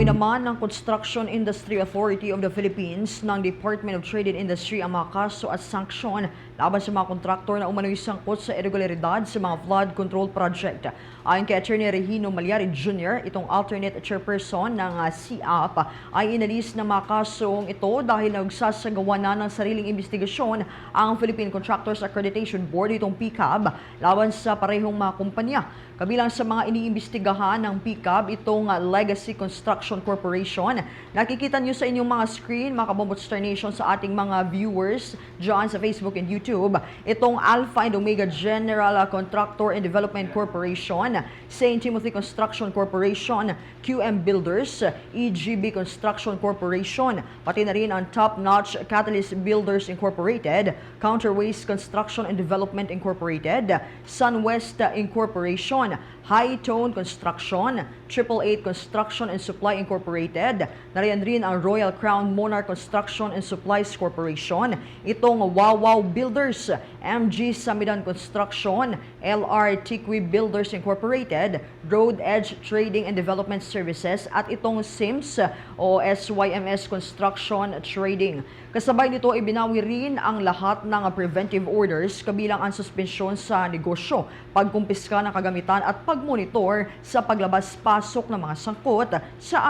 Ibinawi naman ng Construction Industry Authority of the Philippines ng Department of Trade and Industry ang mga kaso at sanksyon laban sa mga kontraktor na umano'y sangkot sa irregularidad sa mga flood control project. Ayon kay Attorney Regino Malyari Jr., itong alternate chairperson ng ah, CIAP ay inalis ng mga kasong ito dahil nagsasagawa na ng sariling investigasyon ang Philippine Contractors Accreditation Board, itong PCAB, laban sa parehong mga kumpanya. Kabilang sa mga iniimbestigahan ng PCAB, itong uh, Legacy Construction Corporation. Nakikita nyo sa inyong mga screen, mga Kabombot Star Nation, sa ating mga viewers dyan sa Facebook and YouTube. Itong Alpha and Omega General Contractor and Development Corporation, St. Timothy Construction Corporation, QM Builders, EGB Construction Corporation, pati na rin ang Top Notch Catalyst Builders Incorporated, Counterways Construction and Development Incorporated, SunWest Incorporation, High Tone Construction, Triple Eight Construction and Supply Incorporated, nariyan rin ang Royal Crown Monarch Construction and Supplies Corporation, itong Wawaw Builders, MG Samidan Construction, LR Tikwi Builders Incorporated, Road Edge Trading and Development Services at itong SIMS o SYMS Construction Trading. Kasabay nito ibinawi rin ang lahat ng preventive orders kabilang ang suspensyon sa negosyo, pagkumpiska ng kagamitan at pagmonitor sa paglabas-pasok ng mga sangkot sa